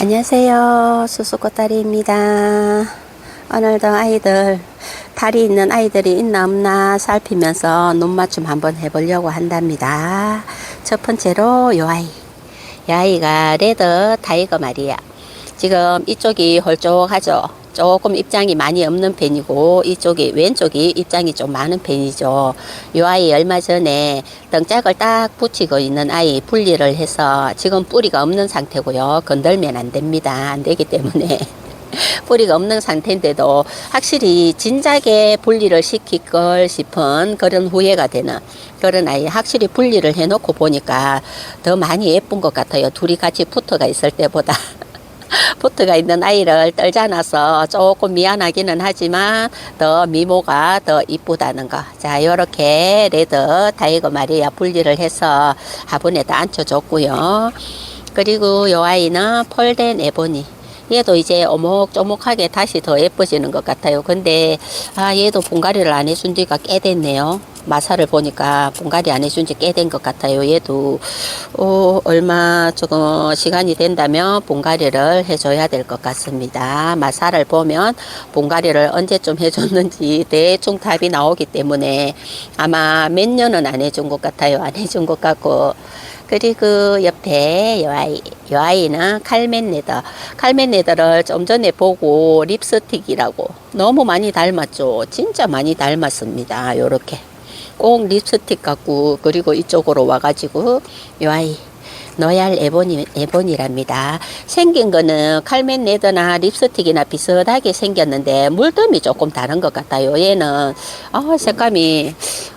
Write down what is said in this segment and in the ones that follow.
안녕하세요. 수수꽃다리입니다. 오늘도 아이들, 다리 있는 아이들이 있나 없나 살피면서 눈 맞춤 한번 해보려고 한답니다. 첫 번째로 요 아이. 이 아이가 레드 타이거 말이야. 지금 이쪽이 홀쭉하죠. 조금 입장이 많이 없는 편이고 이쪽이 왼쪽이 입장이 좀 많은 편이죠. 이 아이 얼마 전에 등짝을 딱 붙이고 있는 아이 분리를 해서 지금 뿌리가 없는 상태고요. 건들면 안 됩니다. 안 되기 때문에 뿌리가 없는 상태인데도 확실히 진작에 분리를 시킬 걸 싶은 그런 후회가 되는 그런 아이 확실히 분리를 해놓고 보니까 더 많이 예쁜 것 같아요. 둘이 같이 붙어가 있을 때보다. 포트가 있는 아이를 떨자놔서 조금 미안하기는 하지만 더 미모가 더 이쁘다는 거. 자, 요렇게 레드 타이거 마리아 분리를 해서 화분에다 앉혀줬고요. 그리고 요 아이는 펄덴 에보니. 얘도 이제 오목조목하게 다시 더 예뻐지는 것 같아요. 근데, 아, 얘도 분갈이를 안 해준 지가 꽤 됐네요. 마사를 보니까 분갈이 안 해준 지 꽤 된 것 같아요. 얘도, 어, 얼마 조금 시간이 된다면 분갈이를 해줘야 될 것 같습니다. 마사를 보면 분갈이를 언제쯤 해줬는지 대충 답이 나오기 때문에 아마 몇 년은 안 해준 것 같아요. 안 해준 것 같고. 그리고 옆에 요 아이, 요 아이는 칼멘 레더. 칼멘 레더를 좀 전에 보고 립스틱이라고 너무 많이 닮았죠. 진짜 많이 닮았습니다. 요렇게. 꼭 립스틱 같고 그리고 이쪽으로 와가지고 요 아이 노얄 에보니, 에보니랍니다. 생긴 거는 칼멘 레더나 립스틱이나 비슷하게 생겼는데 물듬이 조금 다른 것 같아요. 얘는 아, 색감이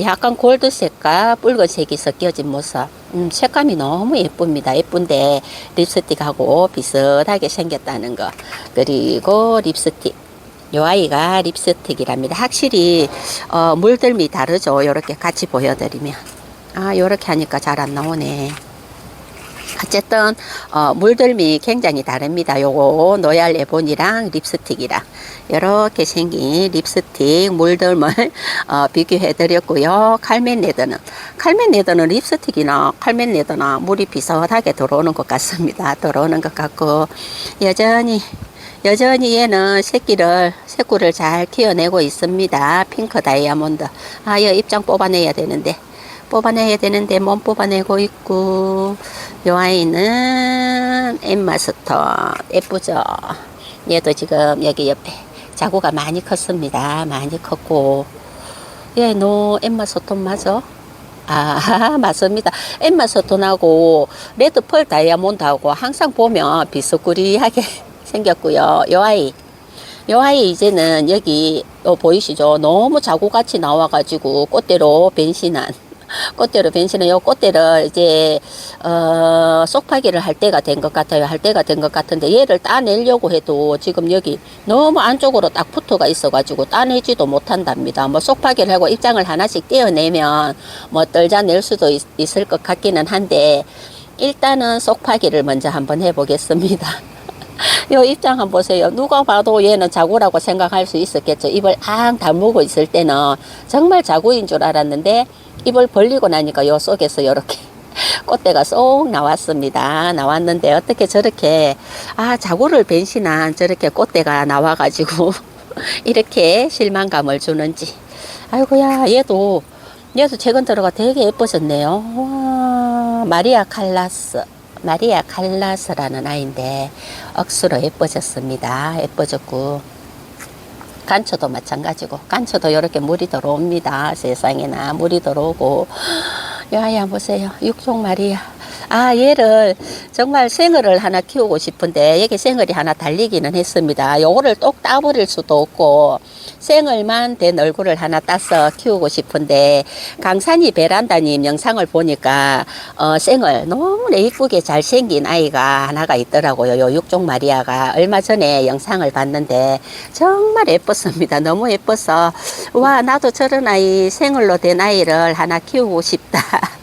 약간 골드색과 붉은색이 섞여진 모습. 음, 색감이 너무 예쁩니다. 예쁜데 립스틱하고 비슷하게 생겼다는 거. 그리고 립스틱. 요 아이가 립스틱이랍니다. 확실히 어, 물들미 다르죠. 이렇게 같이 보여드리면 아 요렇게 하니까 잘 안 나오네. 어쨌든 어, 물들미 굉장히 다릅니다. 요거 노얄 에본이랑 립스틱이랑 이렇게 생긴 립스틱 물들을 어, 비교해 드렸고요. 칼멘 레더는 칼멘 레더는 립스틱이나 칼멘 레더나 물이 비슷하게 들어오는 것 같습니다. 들어오는 것 같고 여전히 여전히 얘는 새끼를 새꾸를 잘 키워내고 있습니다. 핑크 다이아몬드. 아, 이 입장 뽑아내야 되는데. 뽑아내야 되는데 못 뽑아내고 있고 요 아이는 엠마스터 예쁘죠 얘도 지금 여기 옆에 자구가 많이 컸습니다 많이 컸고 얘노 엠마스톤 맞아? 아 맞습니다 엠마스톤하고 레드펄 다이아몬드하고 항상 보면 비스꾸리하게 생겼고요 요 아이 요 아이 이제는 여기 요 보이시죠 너무 자구같이 나와가지고 꽃대로 변신한 꽃대로 변신은 요 꽃대를 이제 어 쏙파기를 할 때가 된 것 같아요. 할 때가 된 것 같은데 얘를 따내려고 해도 지금 여기 너무 안쪽으로 딱 붙어가 있어 가지고 따내지도 못한답니다. 뭐 쏙파기를 하고 입장을 하나씩 떼어내면 뭐 떨자낼 수도 있, 있을 것 같기는 한데 일단은 쏙파기를 먼저 한번 해보겠습니다. 요 입장 한번 보세요. 누가 봐도 얘는 자구라고 생각할 수 있었겠죠. 입을 앙 다물고 있을 때는 정말 자구인 줄 알았는데 입을 벌리고 나니까 요 속에서 이렇게 꽃대가 쏙 나왔습니다. 나왔는데 어떻게 저렇게 아 자구를 변신한 저렇게 꽃대가 나와가지고 이렇게 실망감을 주는지 아이고야 얘도 얘도 최근 들어가 되게 예뻐졌네요. 와 마리아 칼라스 마리아 칼라스라는 아이인데 억수로 예뻐졌습니다. 예뻐졌고 간초도 마찬가지고 간초도 이렇게 물이 들어옵니다. 세상에나 물이 들어오고 야야 보세요. 육종 마리아. 아 얘를 정말 생얼을 하나 키우고 싶은데 여기 생얼이 하나 달리기는 했습니다. 요거를 똑 따버릴 수도 없고 생얼만 된 얼굴을 하나 따서 키우고 싶은데 강산이 베란다님 영상을 보니까 어, 생얼 너무나 이쁘게 잘생긴 아이가 하나가 있더라고요. 요 육종 마리아가 얼마 전에 영상을 봤는데 정말 예뻤습니다. 너무 예뻐서 와 나도 저런 아이 생얼로 된 아이를 하나 키우고 싶다.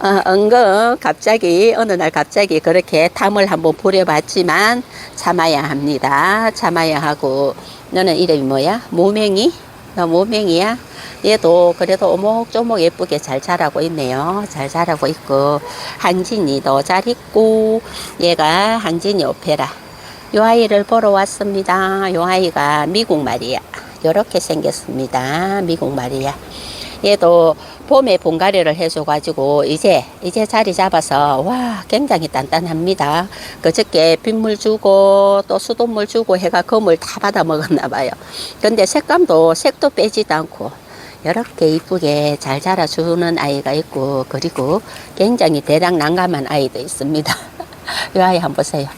어, 은근 갑자기 어느 날 갑자기 그렇게 탐을 한번 부려봤지만 참아야 합니다. 참아야 하고 너는 이름이 뭐야? 무명이? 나 모맹이야. 얘도 그래도 오목조목 예쁘게 잘 자라고 있네요. 잘 자라고 있고 한진이도 잘 있고 얘가 한진이 오페라. 요 아이를 보러 왔습니다. 요 아이가 미국 말이야. 요렇게 생겼습니다. 미국 말이야. 얘도 봄에 분갈이를 해줘가지고 이제 이제 자리 잡아서 와 굉장히 단단합니다. 그저께 빗물 주고 또 수돗물 주고 해가 그물 다 받아 먹었나 봐요. 근데 색감도 색도 빼지도 않고 이렇게 이쁘게 잘 자라주는 아이가 있고 그리고 굉장히 대량 난감한 아이도 있습니다. 이 아이 한번 보세요.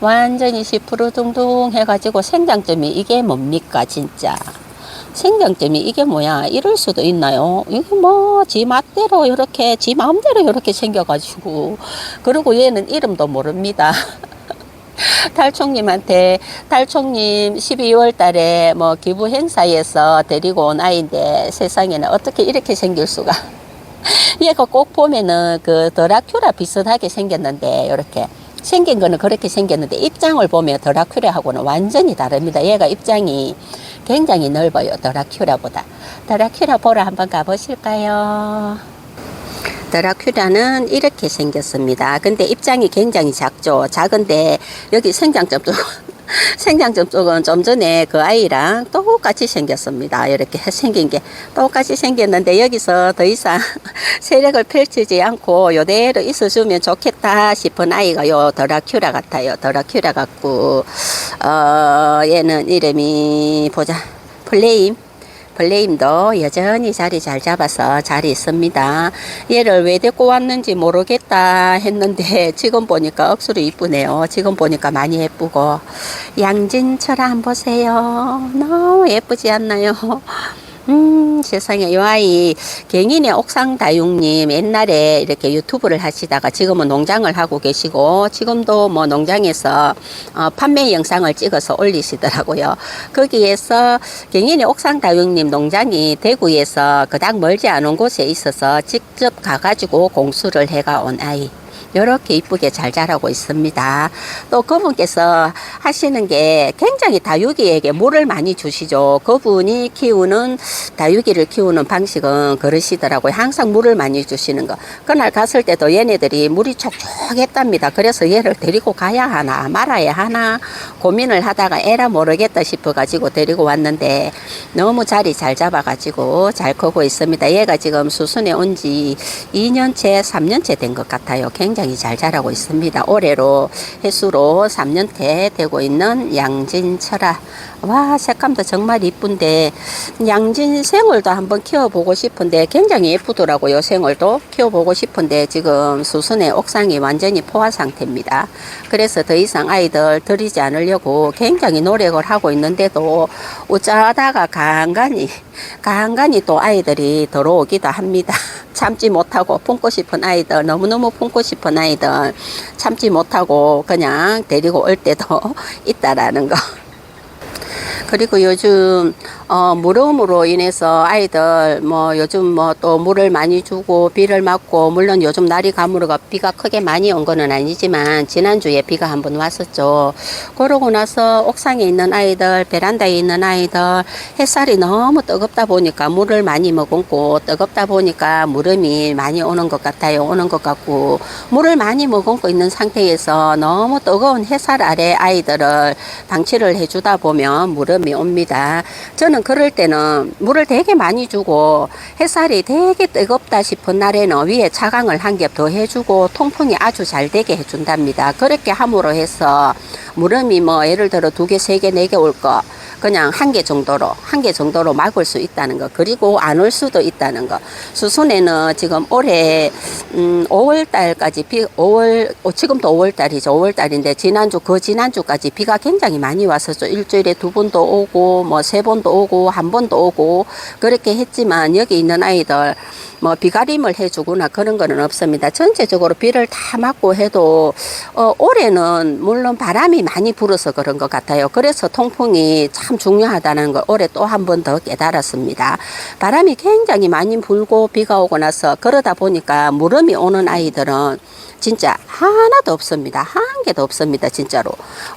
완전히 시푸르둥둥 해가지고 생장점이 이게 뭡니까 진짜. 생장점이 이게 뭐야? 이럴 수도 있나요? 이게 뭐 지 맛대로 이렇게 지 마음대로 이렇게 생겨가지고. 그리고 얘는 이름도 모릅니다. 달총님한테 달총님 12월 달에 뭐 기부 행사에서 데리고 온 아이인데 세상에는 어떻게 이렇게 생길 수가? 얘가 꼭 보면은 그 드라큘라 비슷하게 생겼는데 이렇게. 생긴 거는 그렇게 생겼는데 입장을 보면 드라큘라하고는 완전히 다릅니다. 얘가 입장이 굉장히 넓어요. 드라큘라보다. 드라큘라 보러 한번 가보실까요? 드라큘라는 이렇게 생겼습니다. 근데 입장이 굉장히 작죠. 작은데 여기 생장점 쪽 생장점 쪽은 좀 전에 그 아이랑 똑같이 생겼습니다. 이렇게 생긴 게 똑같이 생겼는데 여기서 더 이상 세력을 펼치지 않고 요대로 있어주면 좋겠다 싶은 아이가 요 드라큘라 같아요. 드라큘라 같고 어 얘는 이름이 보자 플레임 블레임도 여전히 자리 잘 잡아서 잘 있습니다. 얘를 왜 데리고 왔는지 모르겠다 했는데 지금 보니까 억수로 이쁘네요. 지금 보니까 많이 예쁘고 양진철 한번 보세요. 너무 예쁘지 않나요? 음, 세상에, 요 아이, 갱인의 옥상다육님, 옛날에 이렇게 유튜브를 하시다가 지금은 농장을 하고 계시고, 지금도 뭐 농장에서 어, 판매 영상을 찍어서 올리시더라고요. 거기에서 갱인의 옥상다육님 농장이 대구에서 그닥 멀지 않은 곳에 있어서 직접 가가지고 공수를 해가 온 아이. 이렇게 이쁘게 잘 자라고 있습니다. 또 그분께서 하시는 게 굉장히 다육이에게 물을 많이 주시죠. 그분이 키우는 다육이를 키우는 방식은 그러시더라고요. 항상 물을 많이 주시는 거. 그날 갔을 때도 얘네들이 물이 촉촉했답니다. 그래서 얘를 데리고 가야 하나 말아야 하나 고민을 하다가 에라 모르겠다 싶어가지고 데리고 왔는데 너무 자리 잘 잡아가지고 잘 크고 있습니다. 얘가 지금 수순에 온 지 2년째, 3년째 된 것 같아요. 굉장히 잘 자라고 있습니다. 올해로 해수로 3년째 되고 있는 양진철아. 와, 색감도 정말 이쁜데, 양진 생얼도 한번 키워보고 싶은데, 굉장히 예쁘더라고요. 생얼도 키워보고 싶은데, 지금 수순의 옥상이 완전히 포화 상태입니다. 그래서 더 이상 아이들 들이지 않으려고 굉장히 노력을 하고 있는데도, 어쩌다가 간간히, 간간히 또 아이들이 들어오기도 합니다. 참지 못하고 품고 싶은 아이들, 너무너무 품고 싶은 아이들, 참지 못하고 그냥 데리고 올 때도 있다라는 거. 그리고 요즘 어, 물음으로 인해서 아이들 뭐 요즘 뭐 또 물을 많이 주고 비를 맞고 물론 요즘 날이 가물어가 비가 크게 많이 온 거는 아니지만 지난주에 비가 한 번 왔었죠. 그러고 나서 옥상에 있는 아이들 베란다에 있는 아이들 햇살이 너무 뜨겁다 보니까 물을 많이 머금고 뜨겁다 보니까 물음이 많이 오는 것 같아요. 오는 것 같고 물을 많이 머금고 있는 상태에서 너무 뜨거운 햇살 아래 아이들을 방치를 해주다 보면 물 음이 옵니다. 저는 그럴 때는 물을 되게 많이 주고 햇살이 되게 뜨겁다 싶은 날에는 위에 차강을 한 겹 더 해주고 통풍이 아주 잘 되게 해준답니다. 그렇게 함으로 해서 물음이 뭐 예를 들어 두 개, 세 개, 네 개 올 거. 그냥 한 개 정도로 한 개 정도로 막을 수 있다는 거 그리고 안 올 수도 있다는 거 수순에는 지금 올해 음 5월 달까지 비 5월 어, 지금도 5월 달이죠 5월 달인데 지난주 그 지난주까지 비가 굉장히 많이 왔었죠 일주일에 두 번도 오고 뭐 세 번도 오고 한 번도 오고 그렇게 했지만 여기 있는 아이들 뭐 비가림을 해주거나 그런 거는 없습니다. 전체적으로 비를 다 맞고 해도 어, 올해는 물론 바람이 많이 불어서 그런 것 같아요. 그래서 통풍이 잘참 중요하다는 걸 올해 또 한 번 더 깨달았습니다. 바람이 굉장히 많이 불고 비가 오고 나서 그러다 보니까 무름이 오는 아이들은 진짜 하나도 없습니다. 한 개도 없습니다. 진짜로.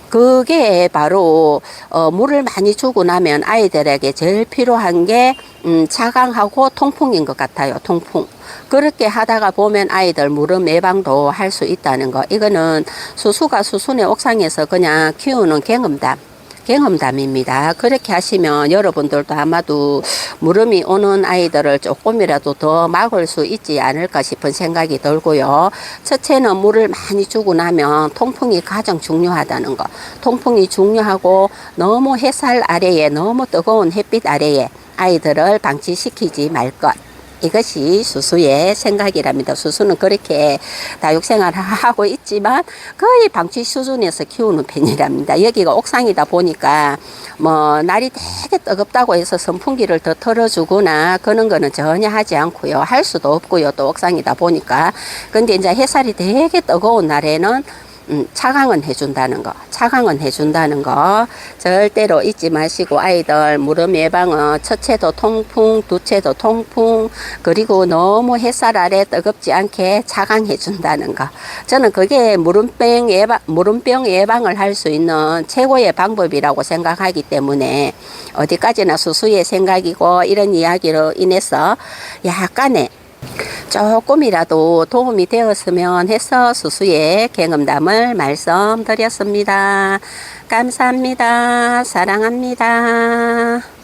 그게 바로 어, 물을 많이 주고 나면 아이들에게 제일 필요한 게 음, 차강하고 통풍인 것 같아요. 통풍. 그렇게 하다가 보면 아이들 무릎 예방도 할 수 있다는 거. 이거는 수수가 수순의 옥상에서 그냥 키우는 경험담. 경험담입니다. 그렇게 하시면 여러분들도 아마도 무름이 오는 아이들을 조금이라도 더 막을 수 있지 않을까 싶은 생각이 들고요. 첫째는 물을 많이 주고 나면 통풍이 가장 중요하다는 거. 통풍이 중요하고 너무 햇살 아래에 너무 뜨거운 햇빛 아래에 아이들을 방치시키지 말 것. 이것이 수수의 생각이랍니다. 수수는 그렇게 다육생활을 하고 있지만 거의 방치 수준에서 키우는 편이랍니다. 여기가 옥상이다 보니까 뭐 날이 되게 뜨겁다고 해서 선풍기를 더 틀어주거나 그런 거는 전혀 하지 않고요. 할 수도 없고요. 또 옥상이다 보니까. 근데 이제 햇살이 되게 뜨거운 날에는 음, 차강은 해준다는 거, 차강은 해준다는 거 절대로 잊지 마시고 아이들 무릎 예방은 첫째도 통풍, 둘째도 통풍, 그리고 너무 햇살 아래 뜨겁지 않게 차강해준다는 거. 저는 그게 무릎병 예방, 무릎병 예방을 할 수 있는 최고의 방법이라고 생각하기 때문에 어디까지나 수수의 생각이고 이런 이야기로 인해서 약간의 조금이라도 도움이 되었으면 해서 수수의 경험담을 말씀드렸습니다. 감사합니다. 사랑합니다.